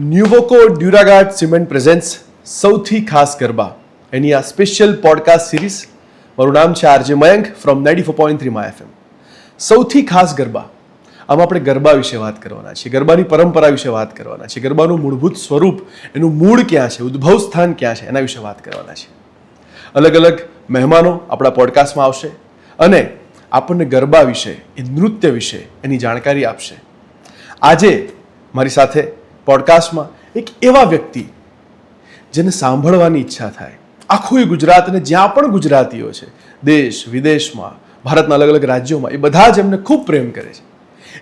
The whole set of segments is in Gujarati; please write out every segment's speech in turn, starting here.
ન્યુવોકો ડ્યુરાગાર્ડ સિમેન્ટ પ્રેઝન્સ સૌથી ખાસ ગરબા. એની આ સ્પેશિયલ પોડકાસ્ટ સિરીઝ મારું નામ છે RJ Mayank from ninety four point three my FM સૌથી ખાસ ગરબા. આમાં આપણે ગરબા વિશે વાત કરવાના છીએ. ગરબાની પરંપરા વિશે વાત કરવાના છે ગરબાનું મૂળભૂત સ્વરૂપ, એનું મૂળ ક્યાં છે? ઉદ્ભવ સ્થાન ક્યાં છે? એના વિશે વાત કરવાના છે અલગ અલગ મહેમાનો આપણા પોડકાસ્ટમાં આવશે અને આપણને ગરબા વિશે, એ નૃત્ય વિશે એની જાણકારી આપશે. આજે મારી સાથે પોડકાસ્ટમાં એક એવા વ્યક્તિ જેને સાંભળવાની ઈચ્છા થાય. આખું ગુજરાતને જ્યાં પણ ગુજરાતીઓ છે, દેશ, વિદેશમાં, ભારતના અલગ અલગ રાજ્યોમાં, એ બધા જ એમને ખૂબ પ્રેમ કરે છે.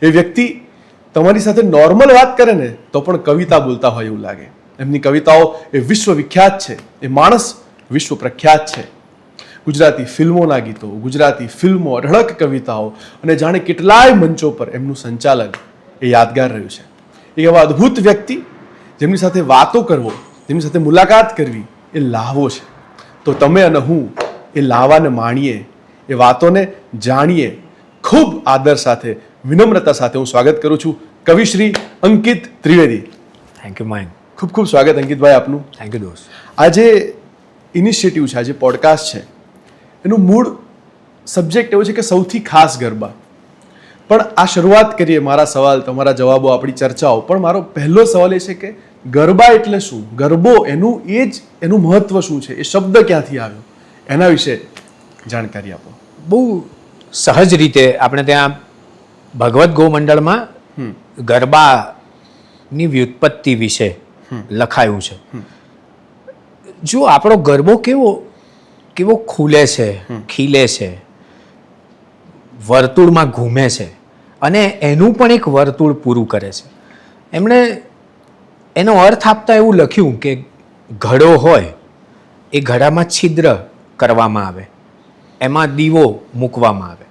એ વ્યક્તિ તમારી સાથે નોર્મલ વાત કરે ને, તો પણ કવિતા બોલતા હોય એવું લાગે. એમની કવિતાઓ એ વિશ્વ વિખ્યાત છે. એ માણસ વિશ્વ પ્રખ્યાત છે. ગુજરાતી ફિલ્મોના ગીતો, ગુજરાતી ફિલ્મો રડક કવિતાઓ અને જાણે કેટલાય મંચો પર એમનું સંચાલન એ યાદગાર રહ્યું છે. એક એવા અદ્ભુત વ્યક્તિ જેમની સાથે વાતો કરવો જેમની સાથે મુલાકાત કરવી એ લાવો છે. તો તમે અને હું એ લાવાને માણીએ એ વાતોને જાણીએ. ખૂબ આદર સાથે વિનમ્રતા સાથે હું સ્વાગત કરું છું કવિશ્રી અંકિત ત્રિવેદી. થેન્ક યુ માઇન ખૂબ ખૂબ સ્વાગત અંકિતભાઈ આપનું. થેન્ક યુ દોસ્ત. આજે ઇનિશિયેટિવ છે આજે પોડકાસ્ટ છે. એનું મૂળ સબ્જેક્ટ એવો છે કે સૌથી ખાસ ગરબા. પણ આ શરૂઆત કરીએ મારા સવાલ તમારા જવાબો આપણી ચર્ચાઓ. પણ મારો પહેલો સવાલ એ છે કે ગરબા એટલે શું? ગરબો એનું એ જ એનું મહત્વ શું છે? એ શબ્દ ક્યાંથી આવ્યો? એના વિશે જાણકારી આપો. બહુ સહજ રીતે આપણે ત્યાં ભગવદ્ ગોમંડળમાં ગરબાની વ્યુત્પત્તિ વિશે લખાયું છે. જો આપણો ગરબો કેવો કેવો ખુલે છે ખીલે છે વર્તુળમાં ઘૂમે છે અને એનું પણ એક વર્તુળ પૂરું કરે છે. એમણે એનો અર્થ આપતા એવું લખ્યું કે ઘડો હોય એ ઘડામાં છિદ્ર કરવામાં આવે એમાં દીવો મૂકવામાં આવે.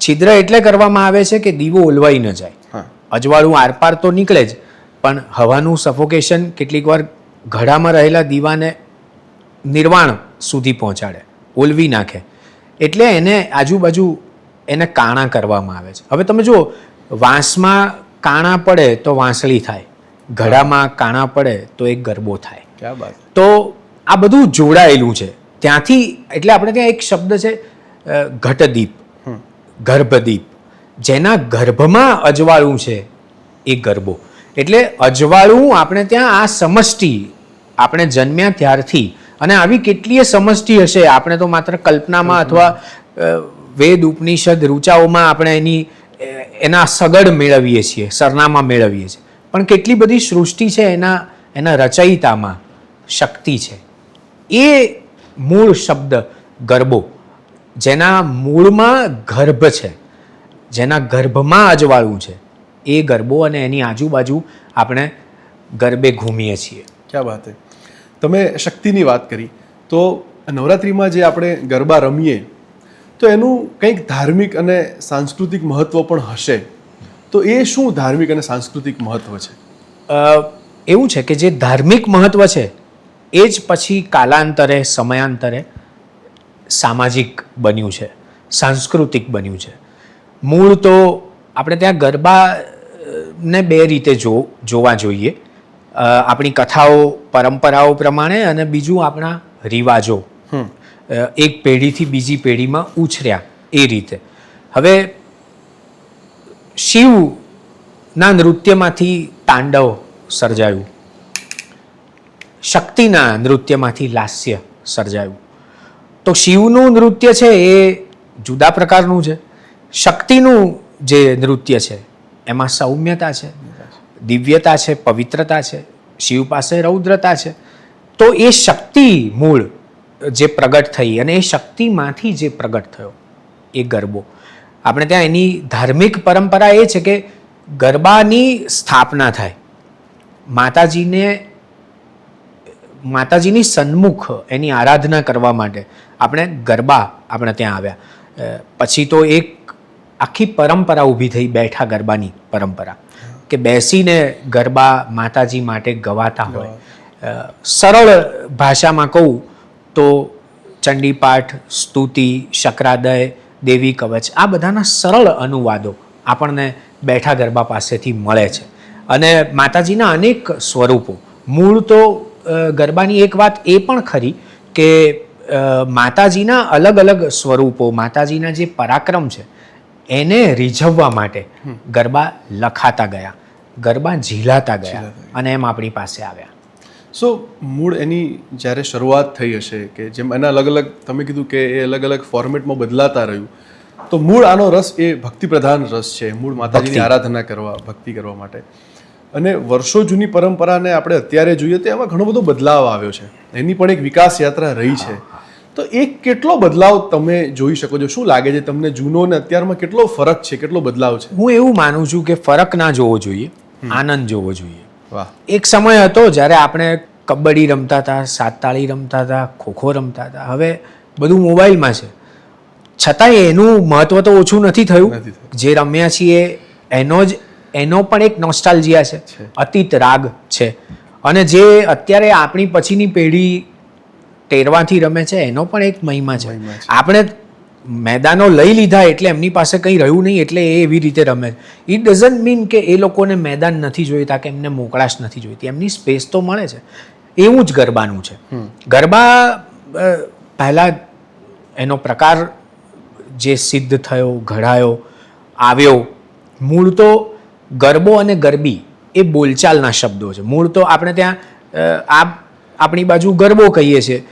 છિદ્ર એટલે કરવામાં આવે છે કે દીવો ઓલવાઈ ન જાય. અજવાળું આરપાર તો નીકળે જ પણ હવાનું સફોકેશન કેટલીક વાર ઘડામાં રહેલા દીવાને નિર્વાણ સુધી પહોંચાડે ઓલવી નાખે. એટલે એને આજુબાજુ એને કાણા કરવામાં આવે છે. હવે તમે જુઓ વાંસમાં કાણા પડે તો વાંસળી થાય. ઘડામાં કાણા પડે તો એક ગરબો થાય. તો આ બધું જોડાયેલું છે. ત્યાંથી એટલે આપણે ત્યાં એક શબ્દ છે ઘટદીપ ગર્ભદીપ. જેના ગર્ભમાં અજવાળું છે એ ગરબો. એટલે અજવાળું આપણે ત્યાં આ સમષ્ટિ આપણે જન્મ્યા ત્યારથી. અને આવી કેટલીય સમષ્ટિ હશે આપણે તો માત્ર કલ્પનામાં અથવા વેદ ઉપનિષદ રૂચાઓમાં આપણે એની એના સગડ મેળવીએ છીએ, સરનામા મેળવીએ છીએ. પણ કેટલી બધી સૃષ્ટિ છે એના એના રચયિતામાં શક્તિ છે. એ મૂળ શબ્દ ગરબો, જેના મૂળમાં ગર્ભ છે, જેના ગર્ભમાં અજવાળું છે, એ ગરબો અને એની આજુબાજુ આપણે ગરબે ઘૂમીએ છીએ. ક્યાં વાત તમે શક્તિની વાત કરી, તો નવરાત્રિમાં જે આપણે ગરબા રમીએ તો એનું કંઈક ધાર્મિક અને સાંસ્કૃતિક મહત્વ પણ હશે. તો એ શું ધાર્મિક અને સાંસ્કૃતિક મહત્વ છે? એવું છે કે જે ધાર્મિક મહત્વ છે એ જ પછી કાલાંતરે સમયાંતરે સામાજિક બન્યું છે સાંસ્કૃતિક બન્યું છે. મૂળ તો આપણે ત્યાં ગરબા ને બે રીતે જો જોવા જોઈએ. આપણી કથાઓ પરંપરાઓ પ્રમાણે અને બીજું આપણા રિવાજો. એક પેઢીથી બીજી પેઢીમાં ઉછર્યા એ રીતે. હવે શિવના નૃત્યમાંથી તાંડવ સર્જાયું. શક્તિના નૃત્યમાંથી લાસ્ય સર્જાયું. તો શિવનું નૃત્ય છે એ જુદા પ્રકારનું છે. શક્તિનું જે નૃત્ય છે, એમાં સૌમ્યતા છે, દિવ્યતા છે, પવિત્રતા છે, શિવ પાસે રૌદ્રતા છે. તો એ શક્તિ મૂળ જે પ્રગટ થઈ અને એ શક્તિમાંથી જે પ્રગટ થયો એ ગરબો. આપણે ત્યાં એની ધાર્મિક પરંપરા એ છે કે ગરબાની સ્થાપના થાય. માતાજીને માતાજીની સન્મુખ એની આરાધના કરવા માટે આપણે ગરબા આપણે ત્યાં આવ્યા. પછી તો એક આખી પરંપરા ઊભી થઈ બેઠા ગરબાની પરંપરા. કે બેસીને ગરબા માતાજી માટે ગવાતા હોય. સરળ ભાષામાં કહું તો ચંડીપાઠ સ્તુતિ શક્રાદય દેવી કવચ આ બધાના સરળ અનુવાદો આપણને બેઠા ગરબા પાસેથી મળે છે. અને માતાજીના અનેક સ્વરૂપો. મૂળ તો ગરબાની એક વાત એ પણ ખરી કે માતાજીના અલગ અલગ સ્વરૂપો માતાજીના જે પરાક્રમ છે એને રીઝવવા માટે ગરબા લખાતા ગયા ગરબા ઝીલાતા ગયા. અને એમ આપણી પાસે આવ્યા. સો મૂળ એની જ્યારે શરૂઆત થઈ હશે કે જેમ એના અલગ અલગ તમે કીધું કે એ અલગ અલગ ફોર્મેટમાં બદલાતા રહ્યું તો મૂળ આનો રસ એ ભક્તિપ્રધાન રસ છે મૂળ માતાજીની આરાધના કરવા ભક્તિ કરવા માટે. અને વર્ષો જૂની પરંપરાને આપણે અત્યારે જોઈએ તો એમાં ઘણો બધો બદલાવ આવ્યો છે. એની પણ એક વિકાસ યાત્રા રહી છે. તો એક કેટલો બદલાવ તમે જોઈ શકો છો? શું લાગે છે તમને જૂનો અને અત્યારમાં કેટલો ફરક છે? કેટલો બદલાવ છે? હું એવું માનું છું કે ફરક ના જોવો જોઈએ આનંદ જોવો જોઈએ. એક સમય હતો જ્યારે આપણે કબડ્ડી રમતા હતા સાત તાળી રમતા હતા ખોખો રમતા હતા. હવે બધું મોબાઈલમાં છે. છતાંય એનું મહત્વ તો ઓછું નથી થયું. જે રમ્યા છીએ એનો જ એનો પણ એક નોસ્ટાલ્જિયા છે. અતીત રાગ છે. અને જે અત્યારે આપણી પછીની પેઢી ટેરવાથી રમે છે એનો પણ એક મહિમા છે. આપણે મેદાનો લઈ લીધા એટલે એમની પાસે કંઈ રહ્યું નહીં એટલે એ એવી રીતે રમે. ઇટ ડઝન્ટ મીન કે એ લોકોને મેદાન નથી જોઈતા કે એમને મોકળાશ નથી જોઈતી. એમની સ્પેસ તો મળે છે. એવું જ ગરબાનું છે. ગરબા પહેલાં એનો પ્રકાર જે સિદ્ધ થયો ઘડાયો આવ્યો મૂળ તો ગરબો અને ગરબી એ બોલચાલના શબ્દો છે. મૂળ તો આપણે ત્યાં આ આપણી બાજુ ગરબો કહીએ છીએ.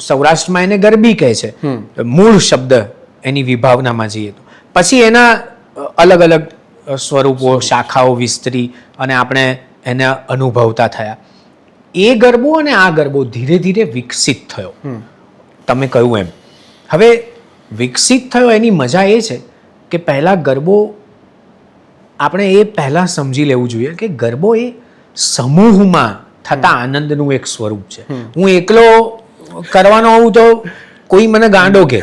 સૌરાષ્ટ્રમાં એને ગરબી કહે છે. મૂળ શબ્દ એની વિભાવનામાં જઈએ તો. પછી એના અલગ અલગ સ્વરૂપો શાખાઓ વિસ્તરી અને આપણે એને અનુભવતા થયા. એ ગરબો અને આ ગરબો ધીરે ધીરે વિકસિત થયો. તમે કહ્યું એમ. હવે વિકસિત થયો એની મજા એ છે કે પહેલાં ગરબો આપણે એ પહેલાં સમજી લેવું જોઈએ કે ગરબો એ સમૂહમાં થતા આનંદનું એક સ્વરૂપ છે. હું એકલો કરવાનો હોઉં તો કોઈ મને ગાંડો કે.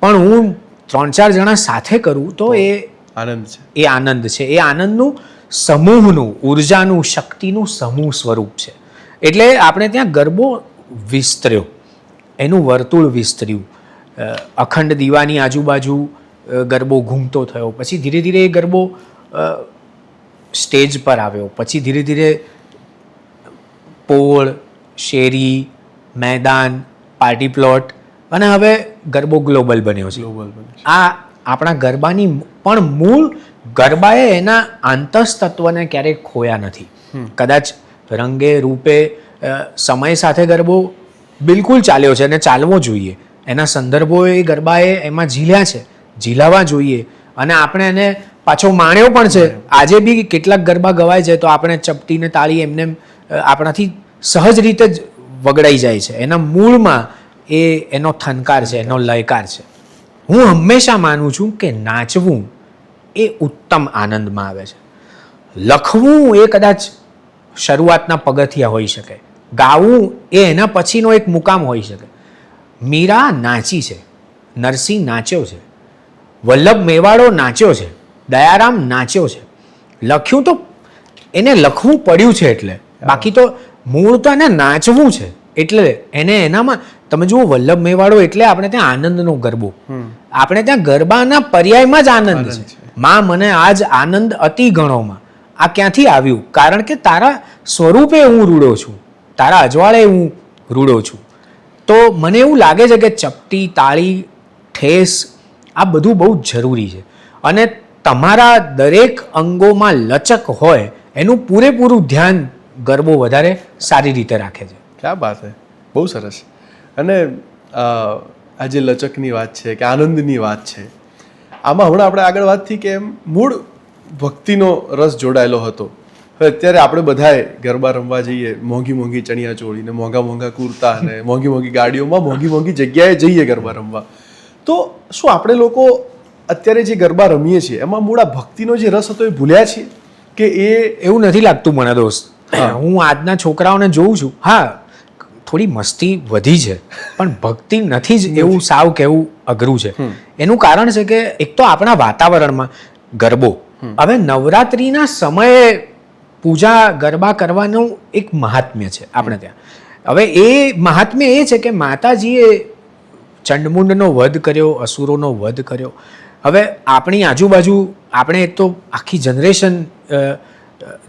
પણ હું ત્રણ ચાર જણા સાથે કરું તો એ આનંદ છે. એ આનંદ છે. એ આનંદનું સમૂહનું ઉર્જાનું શક્તિનું સમૂહ સ્વરૂપ છે. એટલે આપણે ત્યાં ગરબો વિસ્તર્યો. એનું વર્તુળ વિસ્તર્યું. અખંડ દીવાની આજુબાજુ ગરબો ઘૂમતો થયો. પછી ધીરે ધીરે એ ગરબો સ્ટેજ પર આવ્યો. પછી ધીરે ધીરે પોળ શેરી મેદાન પાર્ટી પ્લોટ અને હવે ગરબો ગ્લોબલ બન્યો છે. ગ્લોબલ આ આપણા ગરબાની પણ મૂળ ગરબાએ એના આંતરતત્વને ક્યારેય ખોયા નથી. કદાચ રંગે રૂપે સમય સાથે ગરબો બિલકુલ ચાલ્યો છે અને ચાલવો જોઈએ. એના સંદર્ભો એ ગરબાએ એમાં ઝીલ્યા છે ઝીલાવા જોઈએ અને આપણે એને પાછો માણ્યો પણ છે. આજે બી કેટલાક ગરબા ગવાય છે તો આપણે ચપટીને તાળી એમને આપણાથી સહજ રીતે જ વગડાઈ જાય છે. એના મૂળમાં એ એનો થનકાર છે, એનો લયકાર છે. હું હંમેશા માનું છું કે નાચવું એ ઉત્તમ આનંદમાં આવે છે. લખવું એ કદાચ શરૂઆતના પગથિયા હોઈ શકે. ગાવું એ એના પછીનો એક મુકામ હોઈ શકે. મીરા નાચી છે, નરસિંહ નાચ્યો છે, વલ્લભ મેવાડો નાચ્યો છે, દયારામ નાચ્યો છે. લખ્યું તો એને લખવું પડ્યું છે એટલે. બાકી તો મૂળ તો એને નાચવું છે. એટલે એને એનામાં તમે જુઓ વલ્લભ મેવાડો એટલે આપણે ત્યાં આનંદનો ગરબો. આપણે ત્યાં ગરબાના પર્યાયમાં જ આનંદ છે. માં મને આજ આનંદ અતિ ગણોમાં. આ ક્યાંથી આવ્યું? કારણ કે તારા સ્વરૂપે હું રૂડો છું. તારા અજવાળે હું રૂડો છું. તો મને એવું લાગે છે કે ચપટી તાળી ઠેસ આ બધું બહુ જરૂરી છે. અને તમારા દરેક અંગોમાં લચક હોય એનું પૂરેપૂરું ધ્યાન ગરબો વધારે સારી રીતે રાખે છે. ક્યાં વાત છે બહુ સરસ. અને આજે આ જે લચકની વાત છે કે આનંદની વાત છે આમાં હમણાં આપણે આગળ વાત થઈ કે એમ મૂળ ભક્તિનો રસ જોડાયેલો હતો. હવે અત્યારે આપણે બધાએ ગરબા રમવા જઈએ મોંઘી મોંઘી ચણિયા ચોળી ને મોંઘા મોંઘા કુર્તા અને મોંઘી મોંઘી ગાડીઓમાં મોંઘી મોંઘી જગ્યાએ જઈએ ગરબા રમવા. તો શું આપણે લોકો અત્યારે જે ગરબા રમીએ છીએ એમાં મૂળ આ ભક્તિનો જે રસ હતો એ ભૂલ્યા છીએ? કે એ એવું નથી લાગતું મને દોસ્ત. હું. આજના છોકરાઓને જોઉં છું. હા થોડી મસ્તી વધી છે પણ ભક્તિ નથી જ એવું સાવ કહેવું અઘરું છે. એનું કારણ છે કે એક તો આપણા વાતાવરણમાં ગરબો. હવે નવરાત્રિના સમયે પૂજા ગરબા કરવાનું એક મહાત્મ્ય છે આપણે ત્યાં. હવે એ મહાત્મ્ય એ છે કે માતાજીએ ચંડમુંડનો વધ કર્યો અસુરોનો વધ કર્યો. હવે આપણી આજુબાજુ આપણે તો આખી જનરેશન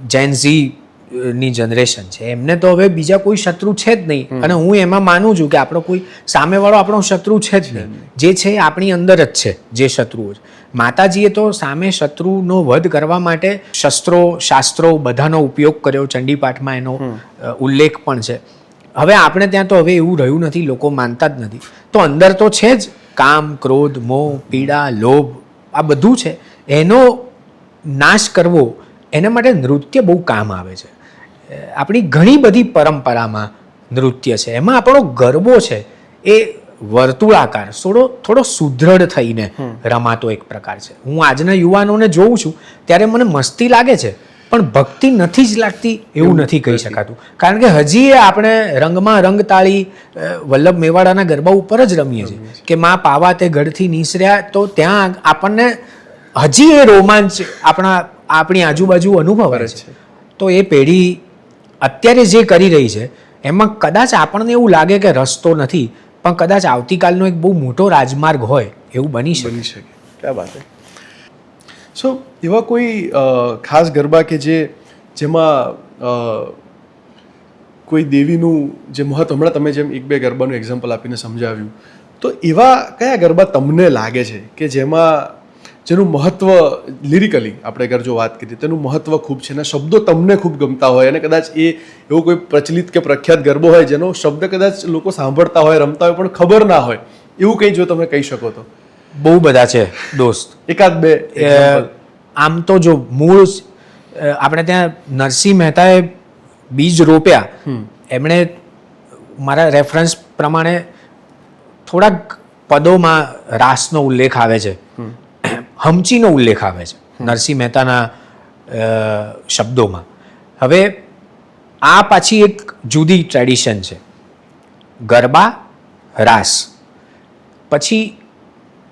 જેનઝી ની જનરેશન છે. એમને તો હવે બીજા કોઈ શત્રુ છે જ નહીં. અને હું એમાં માનું છું કે આપણો કોઈ સામેવાળો આપણો શત્રુ છે જ નહીં. જે છે આપણી અંદર જ છે જે શત્રુઓ છે. માતાજીએ તો સામે શત્રુનો વધ કરવા માટે શસ્ત્રો શાસ્ત્રો બધાનો ઉપયોગ કર્યો ચંડીપાઠમાં એનો ઉલ્લેખ પણ છે. હવે આપણે ત્યાં તો હવે એવું રહ્યું નથી લોકો માનતા જ નથી. તો અંદર તો છે જ કામ ક્રોધ મોહ પીડા લોભ આ બધું છે. એનો નાશ કરવો એના માટે નૃત્ય બહુ કામ આવે છે. આપણી ઘણી બધી પરંપરામાં નૃત્ય છે. એમાં આપણો ગરબો છે એ વર્તુળાકાર થોડો થોડો સુદૃઢ થઈને રમાતો એક પ્રકાર છે. હું આજના યુવાનોને જોઉં છું ત્યારે મને મસ્તી લાગે છે પણ ભક્તિ નથી જ લાગતી એવું નથી કહી શકાતું. કારણ કે હજી એ આપણે રંગમાં રંગ તાળી વલ્લભ મેવાડાના ગરબા ઉપર જ રમીએ છીએ. કે માં પાવા તે ગઢથી નીસર્યા તો ત્યાં આપણને હજી એ રોમાંચ આપણા આપણી આજુબાજુ અનુભવ છે. તો એ પેઢી અત્યારે જે કરી રહી છે, એમાં કદાચ આપણને એવું લાગે કે રસ્તો નથી, પણ કદાચ આવતીકાલનો એક બહુ મોટો રાજમાર્ગ હોય, એવું બની શકે. બની શકે. ક્યાં વાત સો એવા કોઈ ખાસ ગરબા કે જે, જેમાં કોઈ દેવીનું જે મહત્વ, હમણાં તમે જેમ એક બે ગરબાનું એક્ઝામ્પલ આપીને સમજાવ્યું, તો એવા કયા ગરબા તમને લાગે છે કે જેમાં જેનું મહત્વ લિરિકલી આપણે અગર જો વાત કરીએ તેનું મહત્વ ખૂબ છે અને શબ્દો તમને ખૂબ ગમતા હોય અને કદાચ એ એવો કોઈ પ્રચલિત કે પ્રખ્યાત ગરબો હોય જેનો શબ્દ કદાચ લોકો સાંભળતા હોય રમતા હોય પણ ખબર ના હોય એવું કંઈ જો તમે કહી શકો તો? બહુ બધા છે દોસ્ત. એકાદ બે આમ તો જો મૂળ આપણે ત્યાં નરસિંહ મહેતાએ બીજ રોપ્યા. એમણે મારા રેફરન્સ પ્રમાણે થોડાક પદોમાં રાસનો ઉલ્લેખ આવે છે. હમચીનો ઉલ્લેખ આવે છે નરસિંહ મહેતાના શબ્દોમાં. હવે આ પાછી એક જુદી ટ્રેડિશન છે. ગરબા રાસ. પછી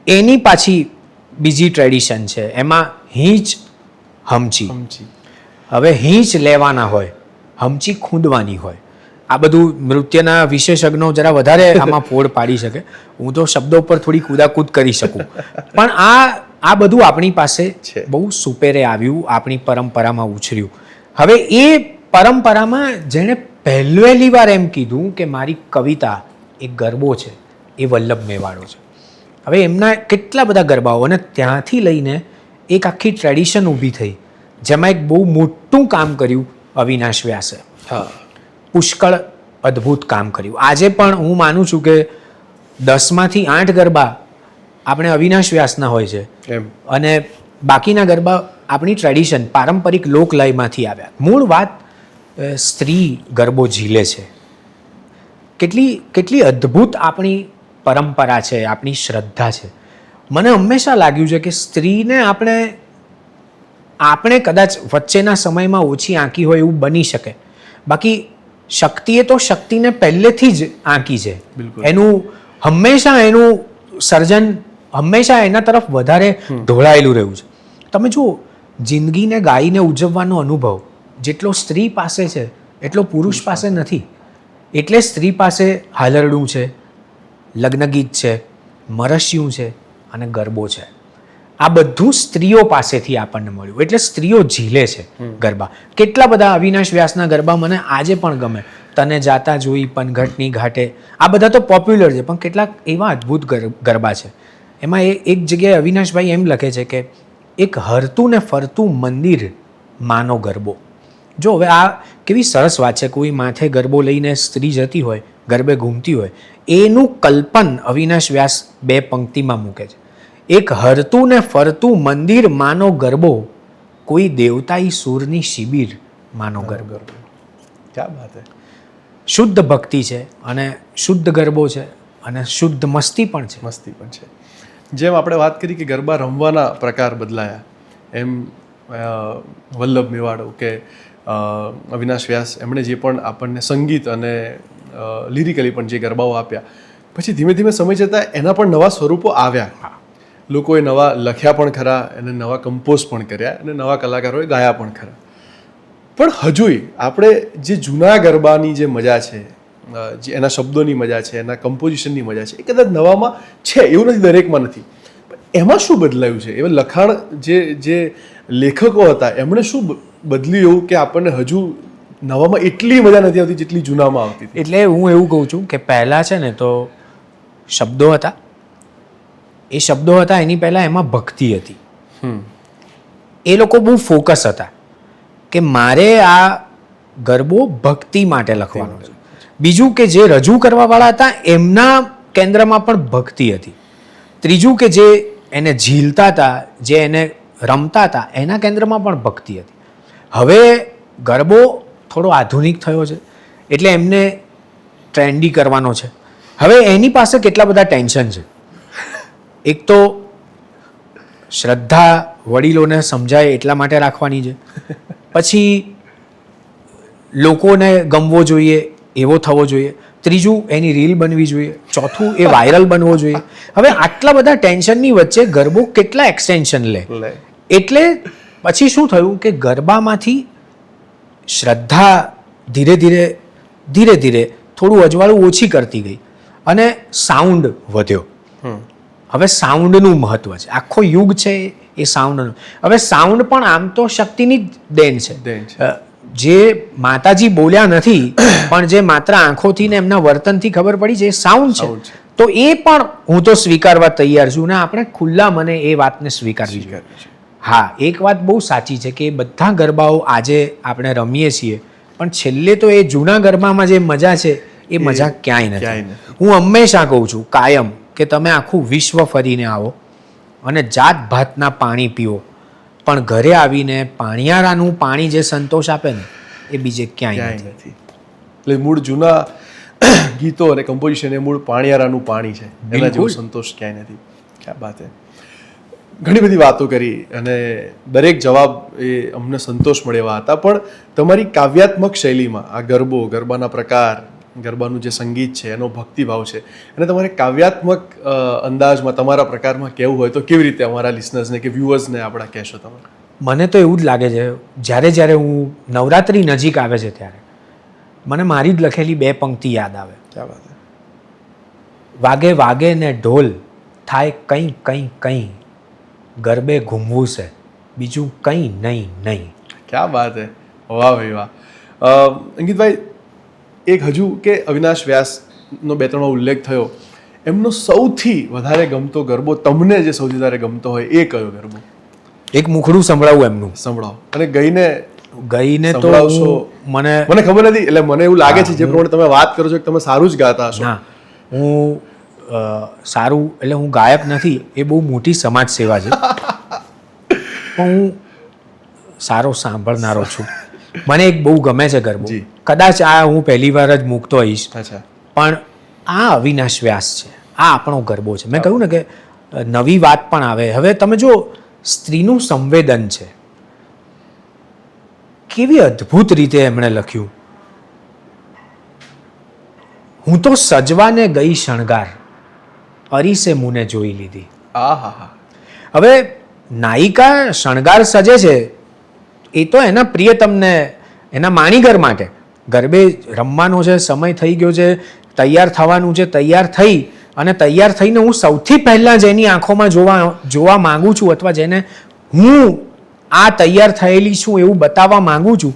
એની પાછી બીજી ટ્રેડિશન છે એમાં હીંચ હમચી. હવે હીંચ લેવાના હોય હમચી ખૂંદવાની હોય. આ બધું નૃત્યના વિશેષજ્ઞો જરા વધારે આમાં ફોડ પાડી શકે. હું તો શબ્દો પર થોડી કુદાકૂદ કરી શકું. પણ આ આ બધું આપણી પાસે. બહુ સુપેરે આવ્યું આપણી પરંપરામાં ઉછર્યું. હવે એ પરંપરામાં જેણે પહેલવેલી વાર એમ કીધું કે મારી કવિતા એ ગરબો છે એ વલ્લભ મેવાડો છે. હવે એમના કેટલા બધા ગરબાઓ અને ત્યાંથી લઈને એક આખી ટ્રેડિશન ઊભી થઈ જેમાં એક બહુ મોટું કામ કર્યું અવિનાશ વ્યાસે. હા. પુષ્કળ અદ્ભુત કામ કર્યું. આજે પણ હું માનું છું કે દસમાંથી આઠ ગરબા આપણે અવિનાશ વ્યાસના હોય છે. એમ. અને બાકીના ગરબા આપણી ટ્રેડિશન પારંપરિક લોકલયમાંથી આવ્યા. મૂળ વાત સ્ત્રી ગરબો ઝીલે છે. કેટલી કેટલી અદ્ભુત આપણી પરંપરા છે આપણી શ્રદ્ધા છે. મને હંમેશા લાગ્યું છે કે સ્ત્રીને આપણે આપણે કદાચ વચ્ચેના સમયમાં ઓછી આંકી હોય એવું બની શકે. બાકી શક્તિએ તો શક્તિને પહેલેથી જ આંકી છે. એનું હંમેશા એનું સર્જન હંમેશા એના તરફ વધારે ઢોળાયેલું રહ્યું છે. તમે જુઓ જિંદગીને ગાઈને ઉજવવાનો અનુભવ જેટલો સ્ત્રી પાસે છે એટલો પુરુષ પાસે. નથી. એટલે સ્ત્રી પાસે હાલરડું છે લગ્નગીત છે મરસ્યું છે અને ગરબો છે. આ બધું સ્ત્રીઓ પાસેથી આપણને મળ્યું. એટલે સ્ત્રીઓ ઝીલે છે ગરબા. કેટલા બધા અવિનાશ વ્યાસના ગરબા મને આજે પણ ગમે. તને જાતા જોઈ પનઘટની ઘાટે. આ બધા તો પોપ્યુલર છે પણ કેટલાક એવા અદ્ભુત ગરબા છે. એમાં એ એક જગ્યાએ અવિનાશભાઈ એમ લખે છે કે એક હરતું ને ફરતું મંદિર માનો ગરબો. જો હવે આ કેવી સરસ વાત છે કોઈ માથે ગરબો લઈને સ્ત્રી જતી હોય ગરબે ઘૂમતી હોય એનું કલ્પન અવિનાશ વ્યાસ બે પંક્તિમાં મૂકે છે. એક હરતું ને ફરતું મંદિર માનો ગરબો કોઈ દેવતાઈ સૂરની શિબિર માનો ગરબો. ક્યાં હે? શુદ્ધ ભક્તિ છે અને શુદ્ધ ગરબો છે અને શુદ્ધ મસ્તી પણ છે. મસ્તી પણ છે. જેમ આપણે વાત કરી કે ગરબા રમવાના પ્રકાર બદલાયા એમ વલ્લભ મેવાડો કે અવિનાશ વ્યાસ એમણે જે પણ આપણને સંગીત અને લિરિકલી પણ જે ગરબાઓ આપ્યા પછી ધીમે ધીમે સમય જતાં એના પણ નવા સ્વરૂપો આવ્યા. લોકોએ નવા લખ્યા પણ ખરા અને નવા કમ્પોઝ પણ કર્યા અને નવા કલાકારોએ ગાયા પણ ખરા. પણ હજુય આપણે જે જૂના ગરબાની જે મજા છે જે એના શબ્દોની મજા છે, એના કમ્પોઝિશનની મજા છે, એ કદાચ નવામાં છે એવું નથી, દરેકમાં નથી. એમાં શું બદલાયું છે? એવા લખાણ જે જે લેખકો હતા, એમણે શું બદલ્યું એવું કે આપણને હજુ નવામાં એટલી મજા નથી આવતી જેટલી જૂનામાં આવતી એટલે હું એવું કહું છું કે પહેલાં છે ને તો શબ્દો હતા એ શબ્દો હતા, એની પહેલાં એમાં ભક્તિ હતી. એ લોકો બહુ ફોકસ હતા કે મારે આ ગરબો ભક્તિ માટે લખવાનો છે. બીજું કે જે રજૂ કરવાવાળા હતા, એમના કેન્દ્રમાં પણ ભક્તિ હતી. ત્રીજું કે જે એને ઝીલતા હતા, જે એને રમતા હતા, એના કેન્દ્રમાં પણ ભક્તિ હતી. હવે ગરબો થોડો આધુનિક થયો છે, એટલે એમને ટ્રેન્ડી કરવાનો છે. હવે એની પાસે કેટલા બધા ટેન્શન છે. એક તો શ્રદ્ધા વડીલોને સમજાય એટલા માટે રાખવાની છે. પછી લોકોને ગમવો જોઈએ એવો થવો જોઈએ. ત્રીજું એની રીલ બનવી જોઈએ. ચોથું એ વાયરલ બનવો જોઈએ. હવે આટલા બધા ટેન્શનની વચ્ચે ગરબો કેટલા એક્સટેન્શન લે? એટલે પછી શું થયું કે ગરબામાંથી શ્રદ્ધા ધીરે ધીરે ધીરે ધીરે થોડું અજવાળું ઓછી કરતી ગઈ અને સાઉન્ડ વધ્યો. હવે સાઉન્ડનું મહત્વ છે. આખો યુગ છે એ સાઉન્ડનું હવે સાઉન્ડ પણ આમ તો શક્તિની જ દેન છે. જે માતાજી બોલ્યા નથી પણ જે માત્ર આંખોથી ને એમના વર્તનથી ખબર પડી છે એ સાઉન્ડ છે. તો એ પણ હું તો સ્વીકારવા તૈયાર છું ને આપણે ખુલ્લા મને એ વાતને સ્વીકારવી જોઈએ. હા એક વાત બહુ સાચી છે કે બધા ગરબાઓ આજે આપણે રમીએ છીએ પણ છેલ્લે તો એ જૂના ગરબામાં જે મજા છે એ મજા ક્યાંય ક્યાંય નથી. હું હંમેશા કહું છું કાયમ કે તમે આખું વિશ્વ ફરીને આવો અને જાત ભાતના પાણી પીઓ. પણ ઘરે આવીને પાણીયારાનું પાણી જે સંતોષ આપે ને એ બીજે ક્યાંય નથી. નથી. એટલે મૂળ જૂના ગીતો અને કમ્પોઝિશન એ મૂળ પાણીયારાનું પાણી છે. એના જેવો સંતોષ ક્યાંય નથી. ક્યાં વાત ઘણી બધી વાતો કરી અને દરેક જવાબ એ અમને સંતોષ મળે એવા હતા. પણ તમારી કાવ્યાત્મક શૈલીમાં આ ગરબો ગરબાના પ્રકાર ગરબાનું જે સંગીત છે એનો ભક્તિભાવ છે. અને તમારે કાવ્યાત્મક અંદાજમાં તમારા પ્રકારમાં કહેવું હોય તો કેવી રીતે અમારા લિસનર્સને કે વ્યુઅર્સને આપણા કહેશો તમે? મને તો એવું જ લાગે છે જ્યારે જ્યારે હું નવરાત્રિ નજીક આવે છે ત્યારે મને મારી જ લખેલી બે પંક્તિ યાદ આવે. ક્યાં વાત વાગે વાગે ને ઢોલ થાય કંઈ કંઈ કંઈ ગરબે ઘૂમવું છે બીજું કંઈ નહીં નહીં. ક્યાં વાત હે? વાહ ભાઈ વાહ. અંકિતભાઈ એક હજુ કે અવિનાશ વ્યાસનો બે ત્રણ ઉલ્લેખ થયો એમનો સૌથી વધારે ગમતો ગરબો તમને જે સૌથી વધારે ગમતો હોય એ કયો ગરબો? એક મુખડું સંભળાવું એમનું. સંભળાવો. અને ગઈને ગઈને તો મને મને ખબર નથી એટલે મને એવું લાગે છે જે પ્રમાણે તમે વાત કરો છો કે તમે સારું જ ગાતા હશો. હું સારું એટલે હું ગાયક નથી એ બહુ મોટી સમાજ સેવા છે. પણ હું સારો સાંભળનારો છું. મને એક બહુ ગમે છે ગરબો. કદાચ આ હું પહેલી વાર જ મૂકતો હોઈશ પણ આ અવિનાશ વ્યાસ છે. આ આપણો ગરબો છે. મેં કહ્યું ને કે નવી વાત પણ આવે. હવે તમે જો સ્ત્રીનું સંવેદન છે. કેવી અદ્ભુત રીતે એમણે લખ્યું. હું તો સજવાને ગઈ શણગાર અરીસે મુને જોઈ લીધી. આ હા હા હવે નાયિકા શણગાર સજે છે એ તો એના પ્રિયતમને એના માણીગર માટે. ગરબે રમવાનો છે સમય થઈ ગયો છે, તૈયાર થવાનું છે, તૈયાર થઈ અને તૈયાર થઈને હું સૌથી પહેલાં જેની આંખોમાં જોવા જોવા માગું છું અથવા જેને હું આ તૈયાર થયેલી છું એવું બતાવવા માંગુ છું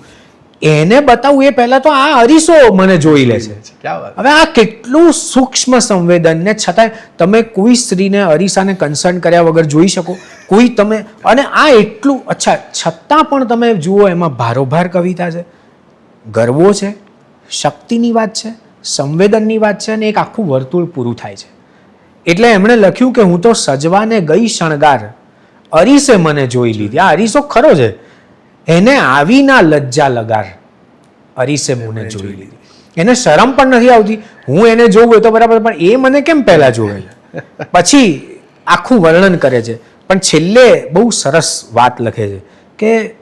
એને બતાવું એ પહેલાં તો આ અરીસો મને જોઈ લે છે. હવે આ કેટલું સૂક્ષ્મ સંવેદન ને છતાંય તમે કોઈ સ્ત્રીને અરીસાને કન્સર્ન કર્યા વગર જોઈ શકો. કોઈ તમે અને આ એટલું અચ્છા છતાં પણ તમે જુઓ એમાં ભારોભાર કવિતા છે ગર્વો છે શક્તિની વાત છે સંવેદનની વાત છે અને એક આખું વર્તુળ પૂરું થાય છે. એટલે એમણે લખ્યું કે હું તો સજવાને ગઈ શણગાર અરીસે મને જોઈ લીધી. આ અરીસો ખરો છે. એને આવી ના લજ્જા લગાર. અરીસે મને જોઈ લીધી. એને શરમ પણ નથી આવતી. હું એને જોઉં તો બરાબર પણ એ મને કેમ પહેલા જોવે? પછી આખું વર્ણન કરે છે. પણ છેલ્લે બહુ સરસ વાત લખે છે કે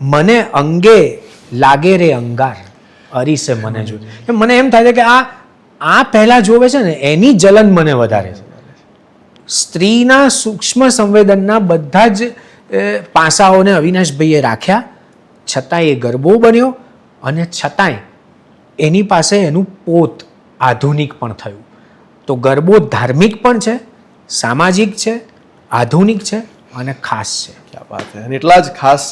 મને અંગે લાગે રે અંગાર. અરીસે મને જોઈ. મને એમ થાય છે કે આ આ પહેલા જોવે છે ને એની જલન મને વધારે છે. સ્ત્રીના સૂક્ષ્મ સંવેદનના બધા જ પાસાઓને અવિનાશભાઈએ રાખ્યા, છતાંય એ ગરબો બન્યો અને છતાંય એની પાસે એનું પોત આધુનિક પણ થયું. તો ગરબો ધાર્મિક પણ છે, સામાજિક છે, આધુનિક છે અને ખાસ છે. અને એટલા જ ખાસ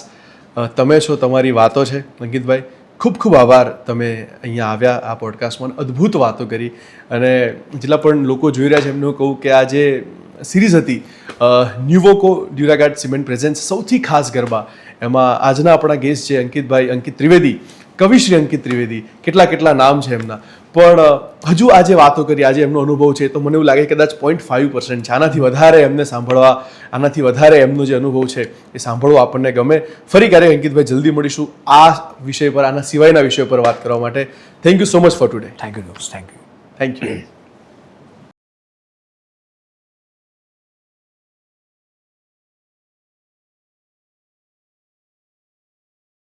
તમે છો, તમારી વાતો છે અંકિતભાઈ ખૂબ ખૂબ આભાર તમે અહીંયા આવ્યા આ પોડકાસ્ટમાં અદ્ભુત વાતો કરી. અને જેટલા પણ લોકો જોઈ રહ્યા છે, એમનું કહું કે આ જે સિરીઝ હતી ન્યુવોકો ડ્યુરાગાર્ડ સિમેન્ટ પ્રેઝન્સ સૌથી ખાસ ગરબા. એમાં આજના આપણા ગેસ્ટ છે અંકિતભાઈ અંકિત ત્રિવેદી કવિશ્રી અંકિત ત્રિવેદી. કેટલા કેટલા નામ છે એમના. પણ હજુ આજે વાતો કરી આજે એમનો અનુભવ છે તો મને એવું લાગે કે કદાચ પોઈન્ટ ફાઇવ પર્સન્ટ છે. આનાથી વધારે એમને સાંભળવા આનાથી વધારે એમનો જે અનુભવ છે એ સાંભળવો આપણને ગમે. ફરી ક્યારેક અંકિતભાઈ જલ્દી મળીશું આ વિષય પર આના સિવાયના વિષય પર વાત કરવા માટે. Thank you so much for today thank you thank you thank you